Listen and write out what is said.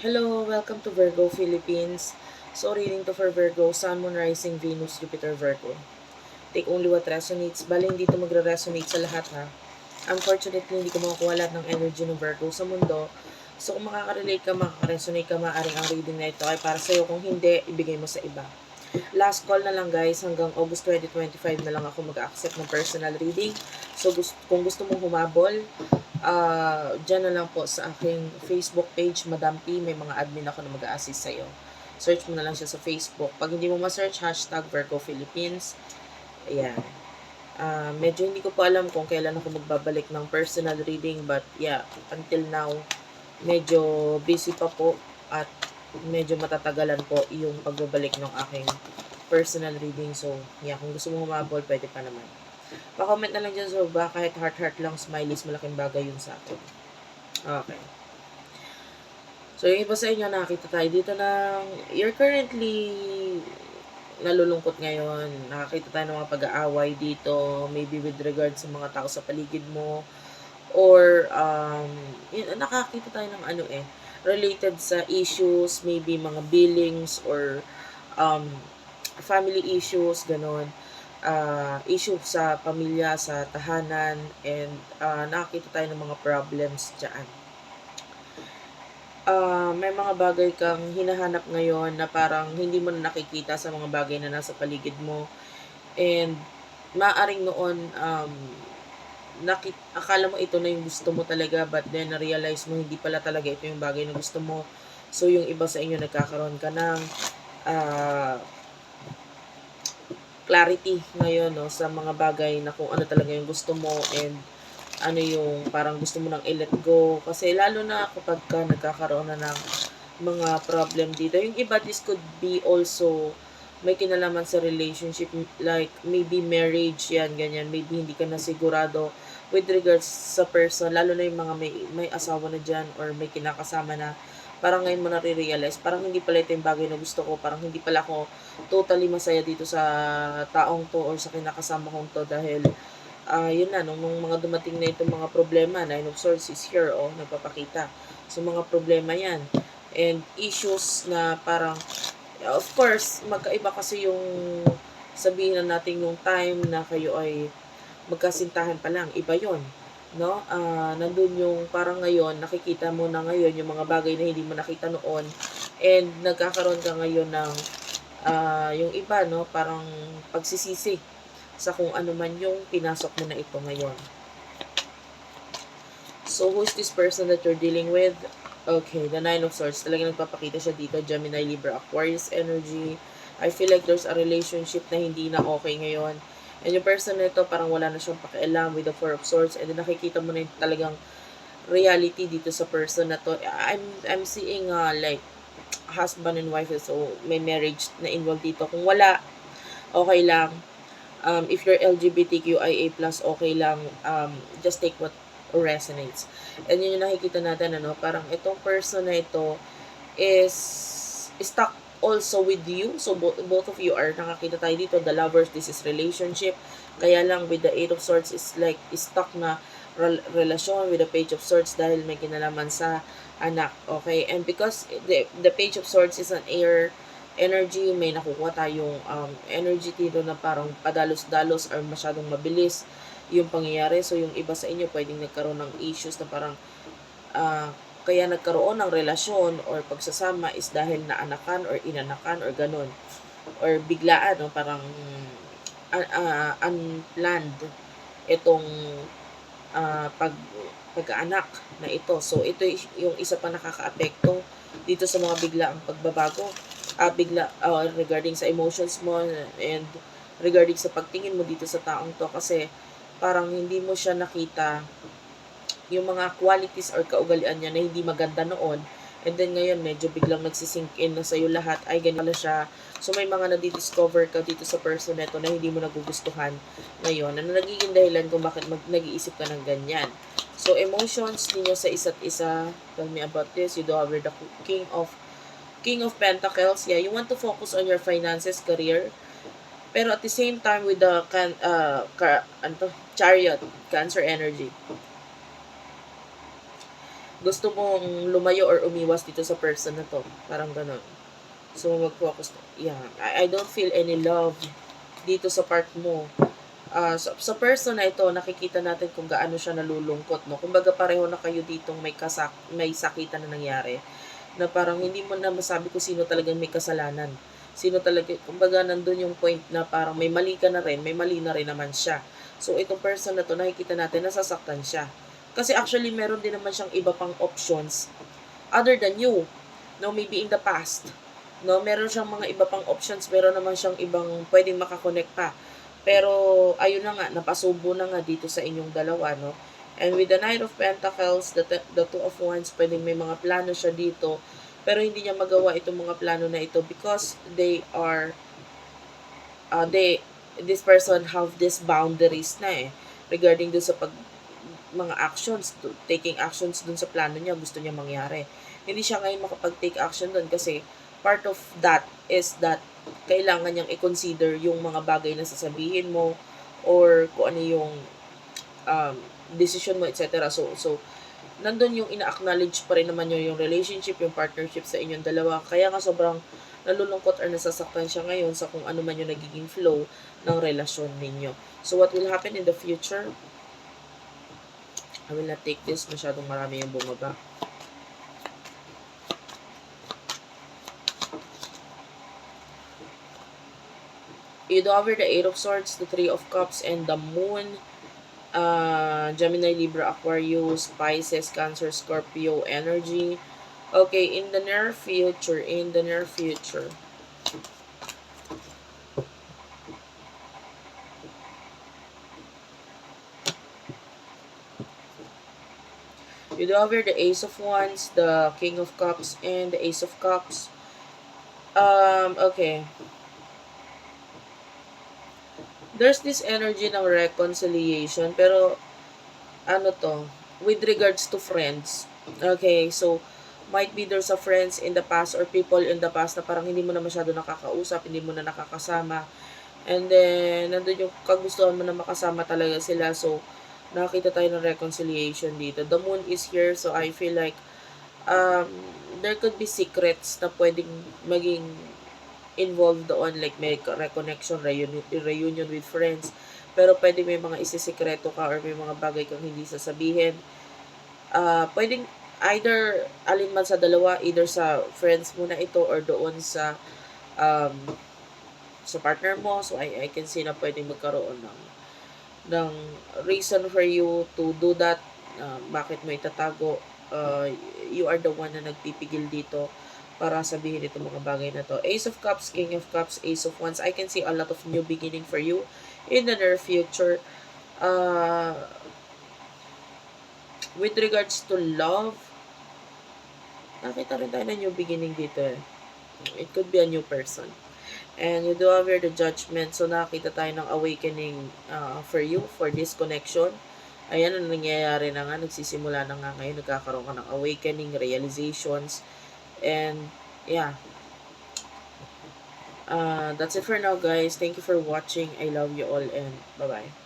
Hello, welcome to Virgo Philippines. So, reading to for Virgo, Sun, Moon, Rising, Venus, Jupiter, Virgo. Take only what resonates. Bali, hindi ito magre-resonate sa lahat ha. Unfortunately, hindi ko makukuha lahat ng energy ng Virgo sa mundo. So, kung makaka-relate ka, makaka-resonate ka, maaaring ang reading na ito ay para sa'yo. Kung hindi, ibigay mo sa iba. Last call na lang guys, hanggang August 2025 na lang ako mag-accept ng personal reading. So, gusto, kung gusto mong humabol, uh, dyan na lang po sa aking Facebook page, Madam P. May mga admin ako na mag-a-assist sa'yo. Search mo na lang siya sa Facebook. Pag hindi mo ma-search, hashtag Virgo Philippines. Ayan. Uh, medyo hindi ko po alam kung kailan ako magbabalik ng personal reading but yeah, until now, medyo busy pa po at medyo matatagalan po yung pagbabalik ng aking personal reading. So, yeah, kung gusto mo humabol, pwede pa naman. Pa-comment na lang dyan sa baba, kahit heart-heart lang, smileys, malaking bagay yun sa akin. Okay. So, yung iba sa inyo, nakakita tayo dito ng, you're currently nalulungkot ngayon, nakakita tayo ng mga pag-aaway dito, maybe with regard sa mga tao sa paligid mo, or um, nakakita tayo ng ano eh, related sa issues, maybe mga billings, or um, family issues, ganon, uh, issue sa pamilya, sa tahanan, and uh, nakakita tayo ng mga problems dyan uh, may mga bagay kang hinahanap ngayon na parang hindi mo na nakikita sa mga bagay na nasa paligid mo. And maaring noon um, nakit akala mo ito na yung gusto mo talaga but then na-realize mo hindi pala talaga ito yung bagay na gusto mo. So yung iba sa inyo nagkakaroon ka ng uh, clarity ngayon no sa mga bagay na kung ano talaga yung gusto mo and ano yung parang gusto mo nang i-let go. Kasi lalo na kapag ka nagkakaroon na ng mga problem dito. Yung iba, this could be also may kinalaman sa relationship like maybe marriage yan ganyan maybe hindi ka na sigurado with regards sa person lalo na yung mga may may asawa na diyan or may kinakasama na parang ngayon mo na realize parang hindi pala ito yung bagay na gusto ko parang hindi pala ako totally masaya dito sa taong to or sa kinakasama kong to dahil uh, yun na, nung, nung mga dumating na itong mga problema, Nine of Swords is here, oh, nagpapakita. So, mga problema yan. And issues na parang, of course, magkaiba kasi yung sabihin na natin yung time na kayo ay magkasintahan pa lang, iba yon no? Uh, nandun yung parang ngayon, nakikita mo na ngayon yung mga bagay na hindi mo nakita noon and nagkakaroon ka ngayon ng uh, yung iba, no? Parang pagsisisi sa kung ano man yung pinasok mo na ito ngayon. So, who's this person that you're dealing with? Okay, the Nine of Swords. Talaga nagpapakita siya dito. Gemini, Libra, Aquarius energy. I feel like there's a relationship na hindi na okay ngayon. And yung person na ito, parang wala na siyang pakialam with the Four of Swords. And then nakikita mo na yung talagang reality dito sa person na to. I'm, I'm seeing uh, like husband and wife. So, may marriage na involved dito. Kung wala, okay lang um, if you're LGBTQIA+, okay lang, um, just take what resonates. And yun yung nakikita natin, ano, parang itong person na ito is stuck also with you. So, bo- both of you are nakakita tayo dito, the lovers, this is relationship. Kaya lang with the Eight of Swords is like stuck na rel- relasyon with the Page of Swords dahil may kinalaman sa anak. Okay? And because the, the Page of Swords is an air energy, may nakukuha tayong um, energy dito na parang padalos-dalos or masyadong mabilis yung pangyayari. So, yung iba sa inyo pwedeng nagkaroon ng issues na parang uh, kaya nagkaroon ng relasyon or pagsasama is dahil naanakan or inanakan or ganun. Or biglaan, no? parang uh, unplanned itong uh, pag pag-anak na ito. So, ito yung isa pa nakaka-apekto dito sa mga biglaang pagbabago uh, bigla uh, regarding sa emotions mo and regarding sa pagtingin mo dito sa taong to kasi parang hindi mo siya nakita yung mga qualities or kaugalian niya na hindi maganda noon and then ngayon medyo biglang nagsisink in na sa'yo lahat ay ganyan na siya. So may mga nadidiscover ka dito sa person neto na hindi mo nagugustuhan ngayon na nagiging dahilan kung bakit mag, nag-iisip ka ng ganyan. So emotions ninyo sa isa't isa. Tell me about this. You do have the king of King of Pentacles, yeah, you want to focus on your finances, career. Pero at the same time with the can uh, car, ano chariot, cancer energy. Gusto mong lumayo or umiwas dito sa person na to. Parang ganun. So, mag-focus. Yeah. I, I don't feel any love dito sa part mo. Ah, sa, sa person na ito, nakikita natin kung gaano siya nalulungkot, no? Kumbaga pareho na kayo ditong may kasak may sakitan na nangyari na parang hindi mo na masabi kung sino talagang may kasalanan. Sino talaga, kumbaga nandun yung point na parang may mali ka na rin, may mali na rin naman siya. So, itong person na to, nakikita natin, nasasaktan siya. Kasi actually, meron din naman siyang iba pang options other than you. No, maybe in the past. No, meron siyang mga iba pang options, meron naman siyang ibang pwedeng makakonect pa. Pero, ayun na nga, napasubo na nga dito sa inyong dalawa, no? And with the Knight of Pentacles, the, the Two of Wands, pwedeng may mga plano siya dito, pero hindi niya magawa itong mga plano na ito because they are, uh, they, this person have these boundaries na eh, regarding do sa pag, mga actions, to, taking actions dun sa plano niya, gusto niya mangyari. Hindi siya ngayon makapag-take action dun kasi part of that is that kailangan niyang i-consider yung mga bagay na sasabihin mo or kung ano yung um, decision mo, etc. So, so, nandun yung ina-acknowledge pa rin naman yun, yung relationship, yung partnership sa inyong dalawa. Kaya nga sobrang nalulungkot or nasasaktan siya ngayon sa kung ano man yung nagiging flow ng relasyon ninyo. So, what will happen in the future? I will not take this. Masyadong marami yung bumaba. You over the Eight of Swords, the Three of Cups, and the Moon. Uh, Gemini, Libra, Aquarius, Pisces, Cancer, Scorpio, energy. Okay, in the near future, in the near future. You do over the Ace of Wands, the King of Cups, and the Ace of Cups. Um, okay. There's this energy ng reconciliation, pero ano to, with regards to friends. Okay, so might be there's a friends in the past or people in the past na parang hindi mo na masyado nakakausap, hindi mo na nakakasama. And then, nandun yung kagustuhan mo na makasama talaga sila. So, nakakita tayo ng reconciliation dito. The moon is here, so I feel like um, there could be secrets na pwedeng maging involved doon, like may reconnection, reunion, reunion with friends. Pero pwede may mga isisikreto ka or may mga bagay kang hindi sasabihin. Uh, pwedeng either alin man sa dalawa, either sa friends mo na ito or doon sa um, sa partner mo. So, I, I can see na pwedeng magkaroon ng ng reason for you to do that. Uh, bakit mo itatago? Uh, you are the one na nagpipigil dito para sabihin itong mga bagay na to. Ace of Cups, King of Cups, Ace of Wands. I can see a lot of new beginning for you in the near future. Uh, with regards to love, nakita rin tayo na new beginning dito eh. It could be a new person. And you do here the judgment. So, nakita tayo ng awakening uh, for you, for this connection. Ayan, ang nangyayari na nga, nagsisimula na nga ngayon, nagkakaroon ka ng awakening, realizations, and, yeah. Uh, that's it for now, guys. Thank you for watching. I love you all, and bye-bye.